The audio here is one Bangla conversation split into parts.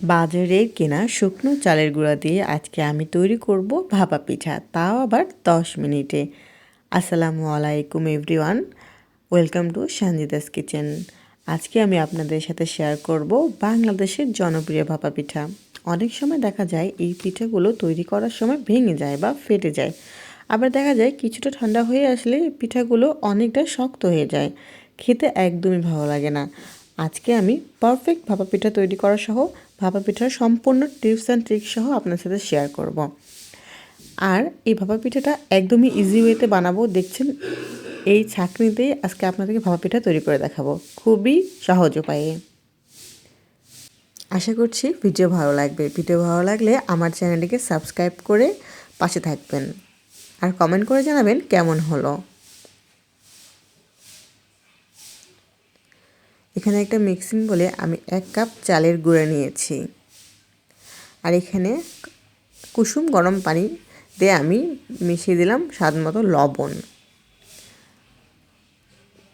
বাজারের কেনা শুকনো চালের গুঁড়া দিয়ে আজকে আমি তৈরি করব ভাপা পিঠা, তাও আবার দশ মিনিটে। আসসালামু আলাইকুম everyone, welcome to Sanjida's kitchen. আজকে আমি আপনাদের সাথে শেয়ার করব বাংলাদেশের জনপ্রিয় ভাপা পিঠা। অনেক সময় দেখা যায় এই পিঠাগুলো তৈরি করার সময় ভেঙে যায় বা ফেটে যায়। আবার দেখা যায় কিছুটা ঠান্ডা হয়ে আসলে পিঠাগুলো অনেকটা শক্ত হয়ে যায়। খেতে একদমই ভালো লাগে না। আজকে আমি পারফেক্ট ভাপা পিঠা তৈরি করা সহ ভাপা পিঠার সম্পূর্ণ টিপস অ্যান্ড ট্রিক্স সহ আপনার সাথে শেয়ার করব। আর এই ভাপা পিঠাটা একদমই ইজি ওয়েতে বানাবো। দেখছেন, এই ছাঁকনিতেই আজকে আপনাদেরকে ভাপা পিঠা তৈরি করে দেখাবো। খুবই সহজ উপায়ে। আশা করছি ভিডিও ভালো লাগবে। ভিডিও ভালো লাগলে আমার চ্যানেলটিকে সাবস্ক্রাইব করে পাশে থাকবেন। আর কমেন্ট করে জানাবেন কেমন হলো। এখানে একটা মিক্সিং বলে আমি এক কাপ চালের গুঁড়ো নিয়েছি। আর এখানে কুসুম গরম পানি দিয়ে আমি মিশিয়ে দিলাম স্বাদ মতো লবণ।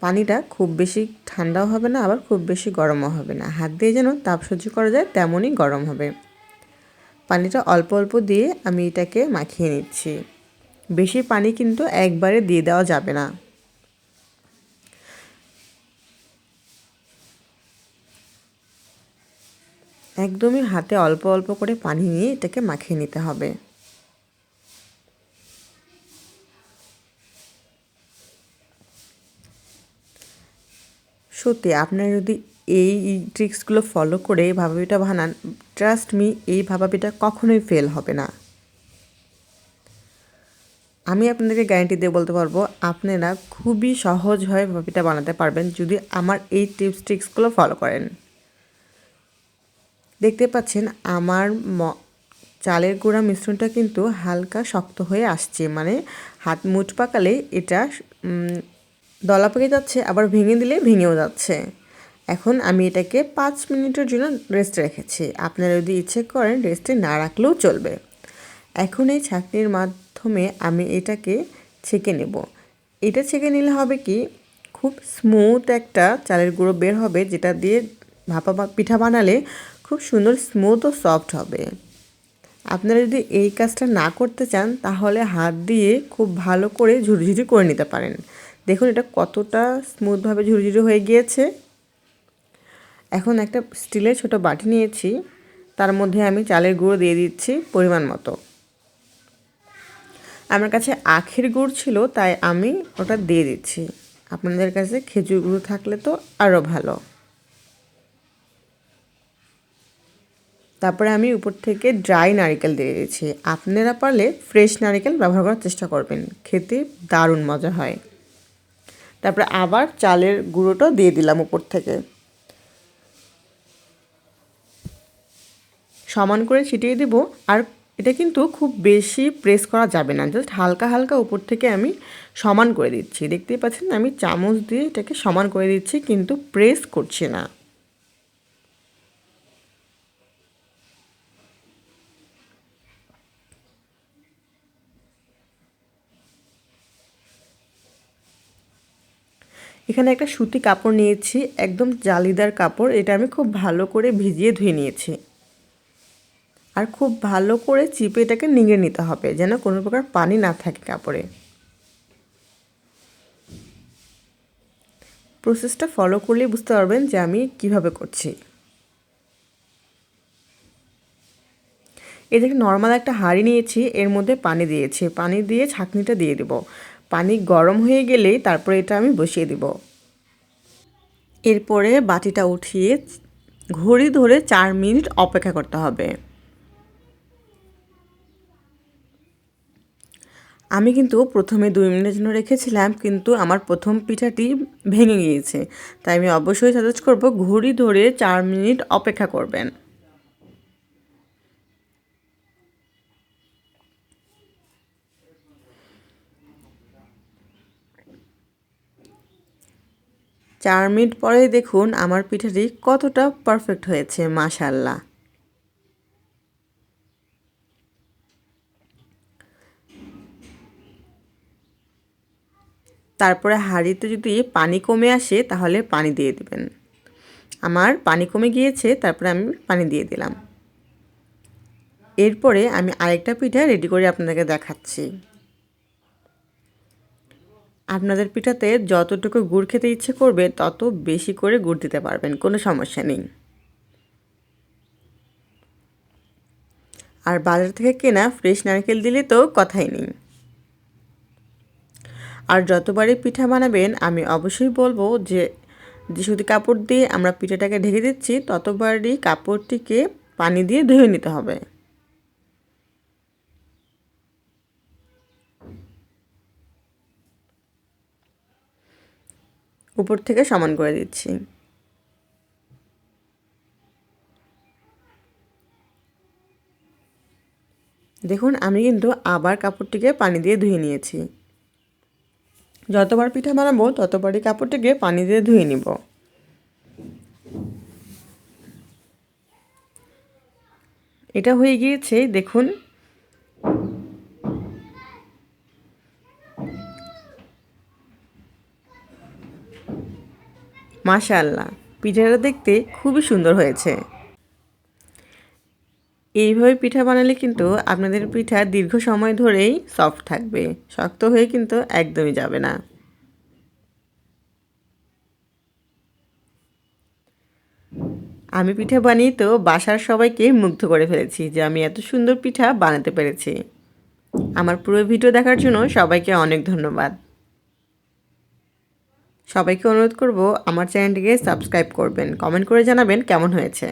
পানিটা খুব বেশি ঠান্ডাও হবে না, আবার খুব বেশি গরমও হবে না। হাত দিয়ে যেন তাপ সহ্য করা যায় তেমনই গরম হবে। পানিটা অল্প অল্প দিয়ে আমি এটাকে মাখিয়ে নিচ্ছি। বেশি পানি কিন্তু একবারে দিয়ে দেওয়া যাবে না। একদমই হাতে অল্প অল্প করে পানি নিয়ে এটাকে মাখিয়ে নিতে হবে। সত্যি, আপনারা যদি এই ট্রিক্সগুলো ফলো করে এই ভাবাপিটা বানান, ট্রাস্ট মি, এই ভাবাপিটা কখনোই ফেল হবে না। আমি আপনাদেরকে গ্যারান্টি দিয়ে বলতে পারব, আপনারা খুবই সহজ সহজভাবে ভাবিটা বানাতে পারবেন যদি আমার এই টিপস, ট্রিক্সগুলো ফলো করেন। দেখতে পাচ্ছেন আমার ম, চালের গুঁড়া মিশ্রণটা কিন্তু হালকা শক্ত হয়ে আসছে। মানে হাত মুঠ পাকালে এটা দলা পেকে যাচ্ছে, আবার ভেঙে দিলে ভেঙেও যাচ্ছে। এখন আমি এটাকে পাঁচ মিনিটের জন্য রেস্টে রেখেছি। আপনারা যদি ইচ্ছে করেন রেস্টে না রাখলেও চলবে। এখন এই ছাঁকনির মাধ্যমে আমি এটাকে ছেঁকে নেব। এটা ছেঁকে নিলে হবে কি, খুব স্মুথ একটা চালের গুঁড়ো বের হবে, যেটা দিয়ে ভাপা পিঠা বানালে খুব সুন্দর স্মুথ ও সফট হবে। আপনারা যদি এই কাজটা না করতে চান, তাহলে হাত দিয়ে খুব ভালো করে ঝুরঝুরি করে নিতে পারেন। দেখুন এটা কতটা স্মুথভাবে ঝুরঝুরি হয়ে গিয়েছে। এখন একটা স্টিলের ছোট বাটি নিয়েছি, তার মধ্যে আমি চালের গুঁড়ো দিয়ে দিচ্ছি পরিমাণ মতো। আমার কাছে আখের গুড় ছিল, তাই আমি ওটা দিয়ে দিচ্ছি। আপনাদের কাছে খেজুর গুঁড়ো থাকলে তো আরও ভালো। তারপরে আমি উপর থেকে ড্রাই নারিকেল দিয়ে দিয়েছি। আপনারা পারলে ফ্রেশ নারিকেল ব্যবহার করার চেষ্টা করবেন। খেতে দারুণ মজা হয়। তারপরে আবার চালের গুঁড়োটাও দিয়ে দিলাম উপর থেকে। সমান করে ছিটিয়ে দেব। আর এটা কিন্তু খুব বেশি প্রেস করা যাবে না। জাস্ট হালকা হালকা উপর থেকে আমি সমান করে দিচ্ছি। দেখতেই পাচ্ছেন আমি চামচ দিয়ে এটাকে সমান করে দিচ্ছি, কিন্তু প্রেস করছি না। এখানে একটা সুতি কাপড় নিয়েছি, একদম জালিদার কাপড়। এটা আমি খুব ভালো করে ভিজিয়ে ধুয়ে নিয়েছি। আর খুব ভালো করে চিপে এটাকে নিঙে নিতে হবে, যেন কোনো প্রকার পানি না থাকে কাপড়ে। প্রসেসটা ফলো করলেই বুঝতে পারবেন যে আমি কীভাবে করছি। এই দেখে নর্মাল একটা হাঁড়ি নিয়েছি, এর মধ্যে পানি দিয়েছি। পানি দিয়ে ছাঁকনিটা দিয়ে দেব। পানি গরম হয়ে গেলেই তারপরে এটা আমি বসিয়ে দিব। এরপরে বাটিটা উঠিয়ে ঘড়ি ধরে চার মিনিট অপেক্ষা করতে হবে। আমি কিন্তু প্রথমে দুই মিনিটের জন্য রেখেছিলাম, কিন্তু আমার প্রথম পিঠাটি ভেঙে গিয়েছে। তাই আমি অবশ্যই সাজেস্ট করব ঘড়ি ধরে চার মিনিট অপেক্ষা করবেন। চার মিনিট পরে দেখুন আমার পিঠাটি কতটা পারফেক্ট হয়েছে মাশাল্লাহ তারপরে হাঁড়িতে যদি পানি কমে আসে, তাহলে পানি দিয়ে দেবেন। আমার পানি কমে গিয়েছে, তারপরে আমি পানি দিয়ে দিলাম। এরপরে আমি আরেকটা পিঠা রেডি করে আপনাদেরকে দেখাচ্ছি। আপনাদের পিঠাতে যতটুকু গুড় খেতে ইচ্ছে করবে, তত বেশি করে গুড় দিতে পারবেন, কোনো সমস্যা নেই। আর বাজার থেকে কেনা ফ্রেশ নারকেল দিলে তো কথাই নেই। আর যতবারই পিঠা বানাবেন, আমি অবশ্যই বলব যে যে শুধু কাপড় দিয়ে আমরা পিঠাটাকে ঢেকে দিচ্ছি, ততবারই কাপড়টিকে পানি দিয়ে ধুয়ে নিতে হবে। উপর থেকে সমান করে দিচ্ছি। দেখুন, আমি কিন্তু আবার কাপড়টিকে পানি দিয়ে ধুয়ে নিয়েছি। যতবার পিঠা বানাবো, ততবারই কাপড়টিকে পানি দিয়ে ধুয়ে নিব। এটা হয়ে গিয়েছে, দেখুন মাশাআল্লাহ, পিঠাটা দেখতে খুবই সুন্দর হয়েছে। এইভাবে পিঠা বানালে কিন্তু আপনাদের পিঠা দীর্ঘ সময় ধরেই সফট থাকবে, শক্ত হয়ে কিন্তু একদমই যাবে না। আমি পিঠা বানিয়ে তো বাসার সবাইকে মুগ্ধ করে ফেলেছি যে আমি এত সুন্দর পিঠা বানাতে পেরেছি। আমার পুরো ভিডিও দেখার জন্য সবাইকে অনেক ধন্যবাদ। সবাইকে অনুরোধ করব আমার চ্যানেলটিকে সাবস্ক্রাইব করবেন কমেন্ট করে জানাবেন কেমন হয়েছে।